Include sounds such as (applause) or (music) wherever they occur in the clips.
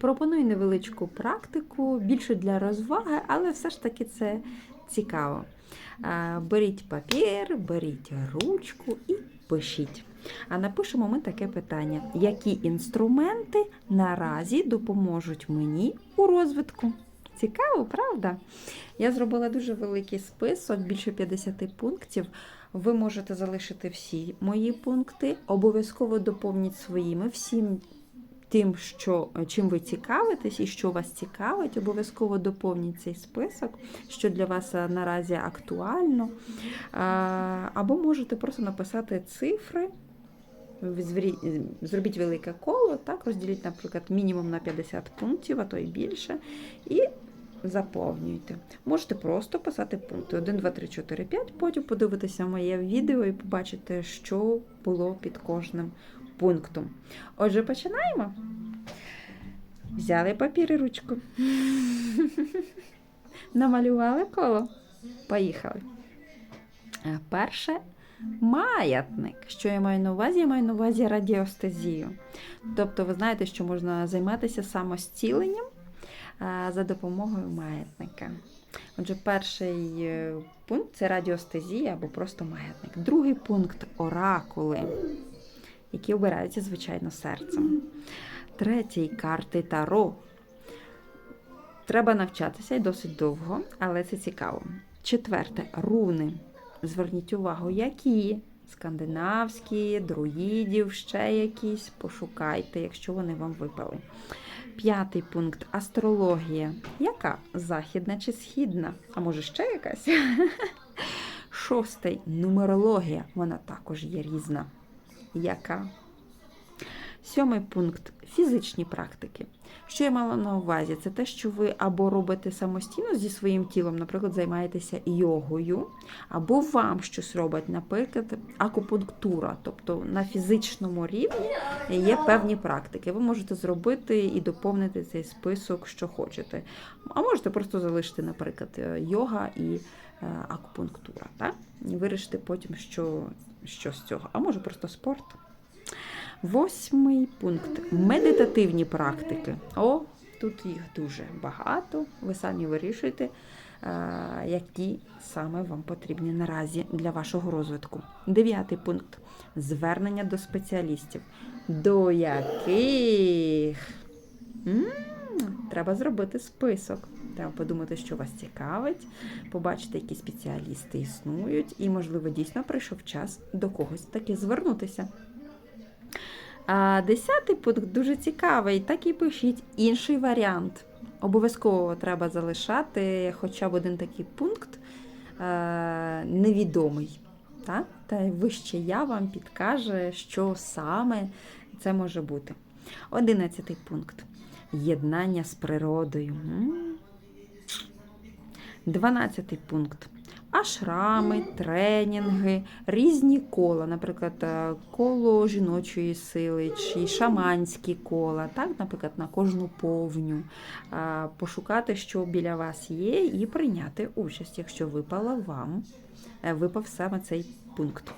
Пропоную невеличку практику, більше для розваги, але все ж таки це цікаво. Беріть папір, беріть ручку і пишіть. А напишемо ми таке питання: які інструменти наразі допоможуть мені у розвитку? Цікаво, правда? Я зробила дуже великий список, більше 50 пунктів. Ви можете залишити всі мої пункти, обов'язково доповніть своїми всім тим, що, чим ви цікавитесь і що вас цікавить, обов'язково доповніть цей список, що для вас наразі актуально. Або можете просто написати цифри. Зробіть велике коло, так, розділіть, наприклад, мінімум на 50 пунктів, а то й більше, і заповнюйте. Можете просто писати пункти 1, 2, 3, 4, 5, потім подивитися моє відео і побачите, що було під кожним пунктом. Отже, починаємо. Взяли папір і ручку. (laughs) Намалювали коло. Поїхали. Е, Перше маятник. Що я маю на увазі? Я маю на увазі радіостезію. Тобто, ви знаєте, що можна займатися самостіленням е, за допомогою маятника. Отже, перший е, пункт це радіостезія або просто маятник. Другий пункт оракули, які обираються, звичайно, серцем. Третій карти Таро. Треба навчатися і досить довго, але це цікаво. Четверте руни. Зверніть увагу, які скандинавські, друїдів, ще якісь. Пошукайте, якщо вони вам випали. П'ятий пункт астрологія. Яка? Західна чи східна? А може ще якась? (laughs) Шостий нумерологія. Вона також є різна. Яка? Сьомий пункт фізичні практики. Що я мала на увазі? Це те, що ви або робите самостійно зі своїм тілом, наприклад, займаєтеся йогою, або вам щось робить, наприклад, акупунктура, тобто на фізичному рівні є певні практики. Ви можете зробити і доповнити цей список, що хочете. А можете просто залишити, наприклад, е, йога і е, акупунктура. Так? І вирішити потім, що, що з цього. А може просто спорт. Восьмий пункт медитативні практики. О, тут їх дуже багато. Ви самі вирішуєте, е, які саме вам потрібні наразі для вашого розвитку. Дев'ятий пункт звернення до спеціалістів. До яких М, треба зробити список. Треба подумати, що вас цікавить, побачити, які спеціалісти існують, і, можливо, дійсно прийшов час до когось таки звернутися. А десятий пункт дуже цікавий. Так і пишіть інший варіант. Обов'язково треба залишати хоча б один такий пункт е, невідомий. Так? Та вище я вам підкаже, що саме це може бути. Одинадцятий пункт. Єднання з природою. М. Дванадцятий пункт. Ашрами, тренінги, різні кола, наприклад, е, коло жіночої сили чи шаманські кола, так, наприклад, на кожну повню. Е, Пошукати, що біля вас є, і прийняти участь, якщо випала вам, е, випав саме цей пункт.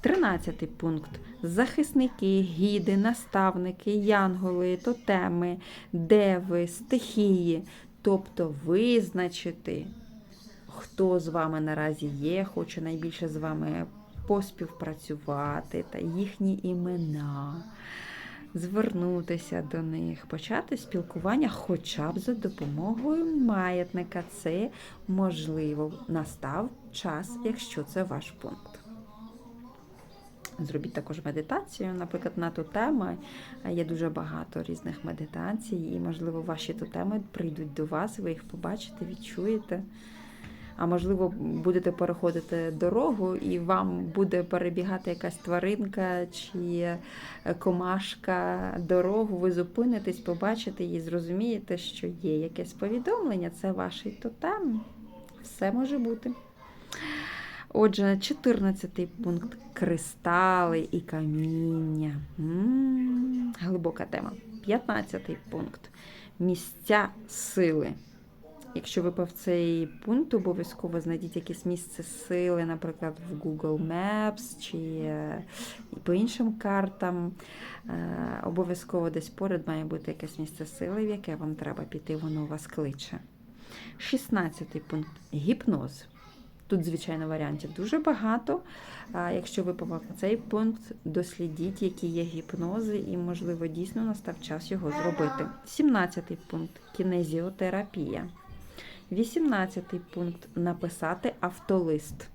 Тринадцятий пункт. Захисники, гіди, наставники, янголи, тотеми, деви, стихії. Тобто визначити, хто з вами наразі є, хоче найбільше з вами поспівпрацювати та їхні імена, звернутися до них, почати спілкування хоча б за допомогою маятника. Це можливо. Настав час, якщо це ваш пункт. Зробіть також медитацію, наприклад, на ту тему. Є дуже багато різних медитацій, і, можливо, ваші тотеми прийдуть до вас, ви їх побачите, відчуєте. А можливо, будете переходити дорогу, і вам буде перебігати якась тваринка чи комашка дорогу, ви зупинитесь, побачите її, зрозумієте, що є якесь повідомлення, це ваш тотем. Все може бути. Отже, 14 пункт кристали і каміння. М, Глибока тема. 15 пункт місця сили. Якщо випав цей пункт, обов'язково знайдіть якесь місце сили, наприклад, в Google Maps чи е, по іншим картам. Е, Обов'язково десь поряд має бути якесь місце сили, в яке вам треба піти, воно вас кличе. 16 пункт гіпноз. Тут, звичайно, варіантів дуже багато. Якщо ви на цей пункт, дослідіть, які є гіпнози, і, можливо, дійсно настав час його зробити. 17 пункт кінезіотерапія. 18 пункт написати автолист.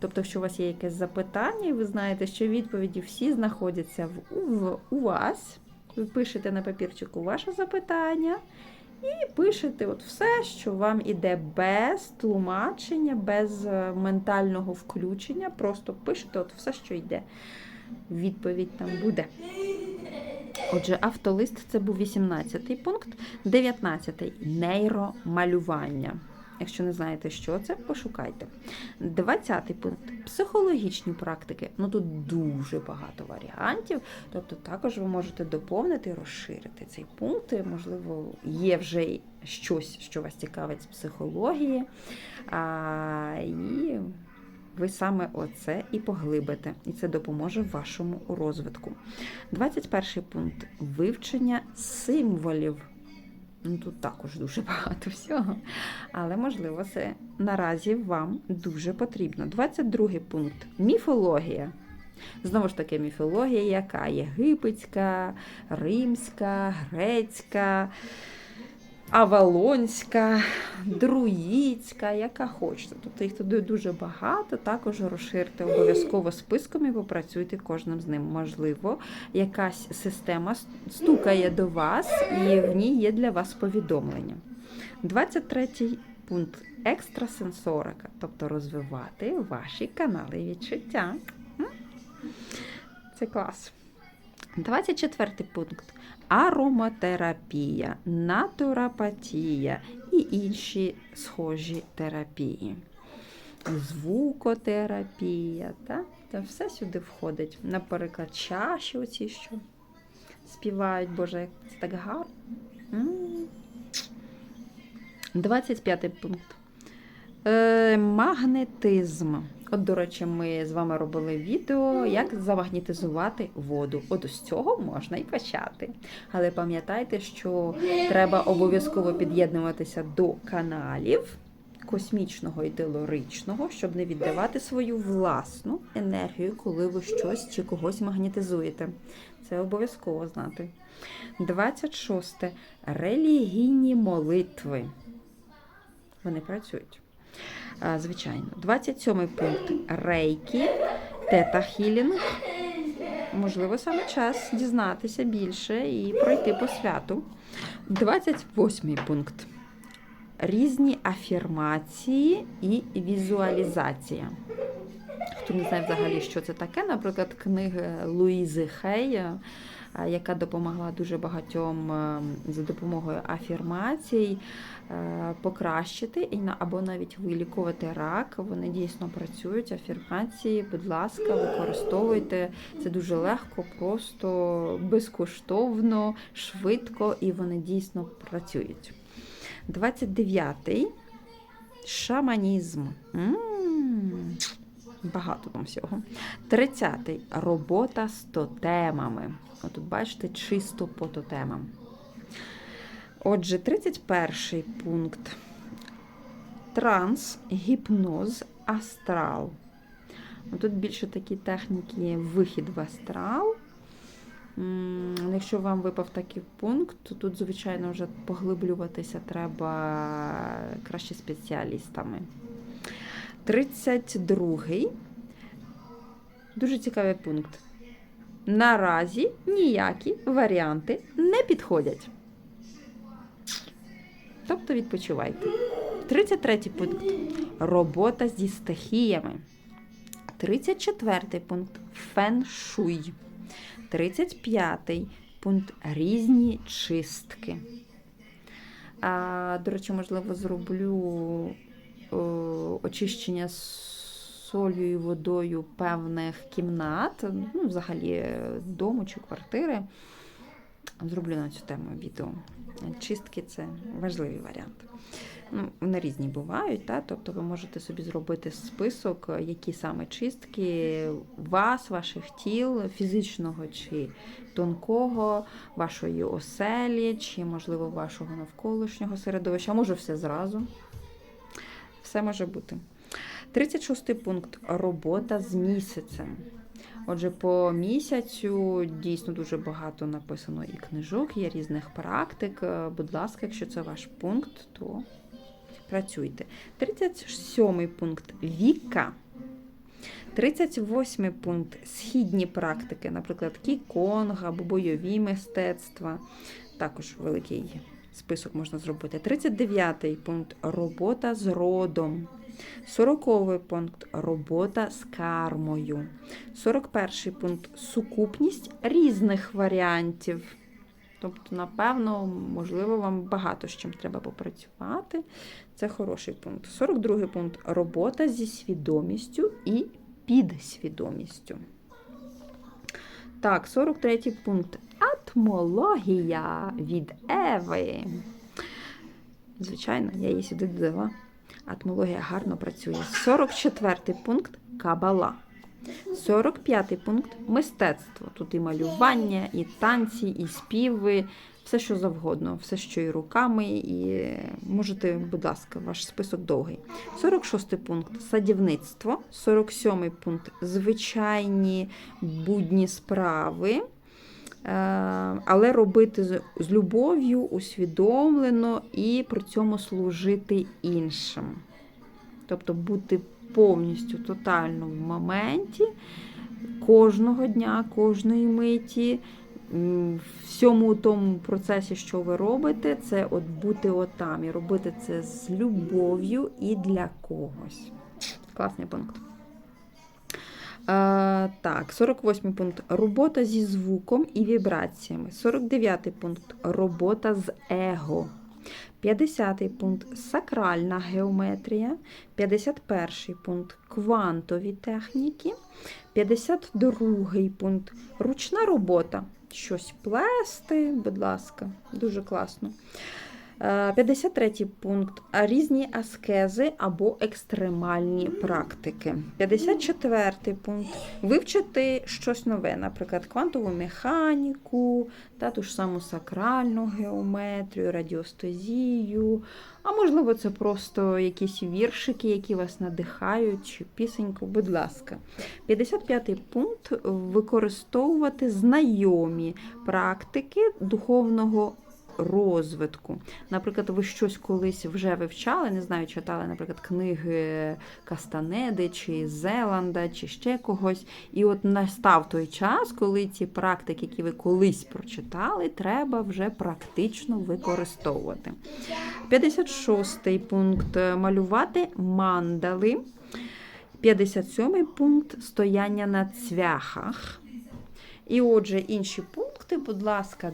Тобто, якщо у вас є якесь запитання, і ви знаєте, що відповіді всі знаходяться в, в, у вас, ви пишете на папірчику ваше запитання. І пишете от все, що вам іде без тлумачення, без е, ментального включення. Просто пишете от все, що йде. Відповідь там буде. Отже, автолист це був 18-й пункт, 19-й нейромалювання. Якщо не знаєте, що це, пошукайте. 20-й пункт психологічні практики. Ну тут дуже багато варіантів. Тобто також ви можете доповнити, розширити цей пункт. Можливо, є вже щось, що вас цікавить з психології. А, і ви саме оце і поглибите, і це допоможе вашому розвитку. 21 пункт вивчення символів. Ну, Тут також дуже (laughs) багато всього. Але, можливо, це наразі вам дуже потрібно. 22 пункт міфологія. Знову ж таки, міфологія, яка єгипетська, римська, грецька, авалонська, друїдська, яка хочете. Тобто їх тут дуже багато. Також розширте обов'язково списком і попрацюйте кожним з ним. Можливо, якась система стукає до вас, і в ній є для вас повідомлення. 23 пункт екстрасенсорика, тобто розвивати ваші канали відчуття. Це клас. 24 пункт ароматерапія, натуропатія і інші схожі терапії. Звукотерапія, так? Це все сюди входить. Наприклад, чаші оці, що співають, Боже, як це так гарно. 25 пункт. Е, магнетизм. От, до речі, ми з вами робили відео, як замагнітизувати воду. От з цього можна і почати. Але пам'ятайте, що треба обов'язково під'єднуватися до каналів космічного і телоричного, щоб не віддавати свою власну енергію, коли ви щось чи когось магнітизуєте. Це обов'язково знати. 26. Релігійні молитви. Вони працюють. А, Звичайно. 27 пункт рейки, тета-хілінг. Можливо, саме час дізнатися більше і пройти по святу. 28 пункт. Різні афірмації і візуалізація. Хто не знає взагалі, що це таке, наприклад, книги Луїзи Хей, яка допомогла дуже багатьом е, за допомогою афірмацій е, покращити або навіть вилікувати рак. Вони дійсно працюють. Афірмації, будь ласка, використовуйте. Це дуже легко, просто безкоштовно, швидко, і вони дійсно працюють. 29-й шаманізм. Багато там всього. 30-й робота з тотемами. Отут бачите, чисто по тотемам. Отже, 31 пункт. Транс, гіпноз, астрал. Тут більше такі техніки вихід в астрал. Якщо вам випав такий пункт, то тут, звичайно, вже поглиблюватися треба краще спеціалістами. 32. Дуже цікавий пункт. Наразі ніякі варіанти не підходять. Тобто відпочивайте. 33 пункт. Робота зі стихіями. 34 пункт фен-шуй. 35 пункт різні чистки. А, до речі, можливо, зроблю очищення солью і водою певних кімнат, ну, взагалі дому чи квартири. Зроблю на цю тему відео. Чистки це важливий варіант. Ну, вони різні бувають, та? тобто ви можете собі зробити список, які саме чистки вас, ваших тіл, фізичного чи тонкого, вашої оселі, чи, можливо, вашого навколишнього середовища, а може все зразу. Все може бути. 36 пункт робота з місяцем. Отже, по місяцю дійсно дуже багато написано і книжок, є різних практик. Е, Будь ласка, якщо це ваш пункт, то працюйте. 37 пункт віка. 38 пункт східні практики, наприклад, кіконг або бойові мистецтва. Також великий список можна зробити. 39 пункт робота з родом. 40 пункт робота з кармою. 41 пункт сукупність різних варіантів. Тобто, напевно, можливо, вам багато з чим треба попрацювати. Це хороший пункт. 42 пункт робота зі свідомістю і підсвідомістю. Так, 43 пункт атмологія від Еви. Звичайно, я її сюди додала. Атмологія гарно працює. 44 пункт кабала. 45 пункт мистецтво. Тут і малювання, і танці, і співи, все що завгодно, все, що і руками, і можете, будь ласка, ваш список довгий. 46 пункт садівництво. 47 пункт звичайні будні справи. Е, Але робити з- любов'ю, усвідомлено і при цьому служити іншим. Тобто бути повністю тотально в моменті кожного дня, кожної миті, всьому тому процесі, що ви робите, це от бути отам і робити це з любов'ю і для когось. Класний пункт. Так, 48 пункт робота зі звуком і вібраціями. 49 пункт робота з его. 50 пункт сакральна геометрія. 51 пункт квантові техніки. 52 пункт ручна робота. Щось плести, будь ласка, дуже класно. Е, 53 пункт різні аскези або екстремальні практики. 54 пункт вивчити щось нове, наприклад, квантову механіку, та ту ж саму сакральну геометрію, радіостезію. А можливо, це просто якісь віршики, які вас надихають, чи пісеньку, будь ласка. 55 пункт використовувати знайомі практики духовного розвитку. Наприклад, ви щось колись вже вивчали, не знаю, читали, наприклад, книги Кастанеди чи Зеланда, чи ще когось. І от настав той час, коли ці практики, які ви колись прочитали, треба вже практично використовувати. 56 пункт малювати мандали. 57 пункт стояння на цвяхах. І отже, інші пункти, будь ласка,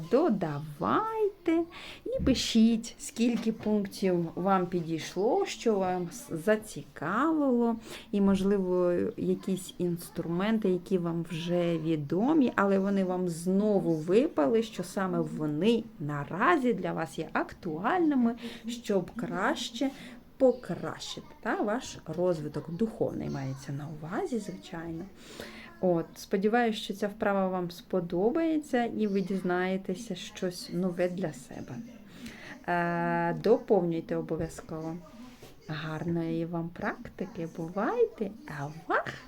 додавайте і пишіть, скільки пунктів вам підійшло, що вам зацікавило, і, можливо, якісь інструменти, які вам вже відомі, але вони вам знову випали, що саме вони наразі для вас є актуальними, щоб краще покращити та, ваш розвиток духовний мається на увазі, звичайно. От, сподіваюся, що ця вправа вам сподобається і ви дізнаєтеся щось нове для себе. Е, доповнюйте обов'язково. Гарної вам практики, бувайте! Авах!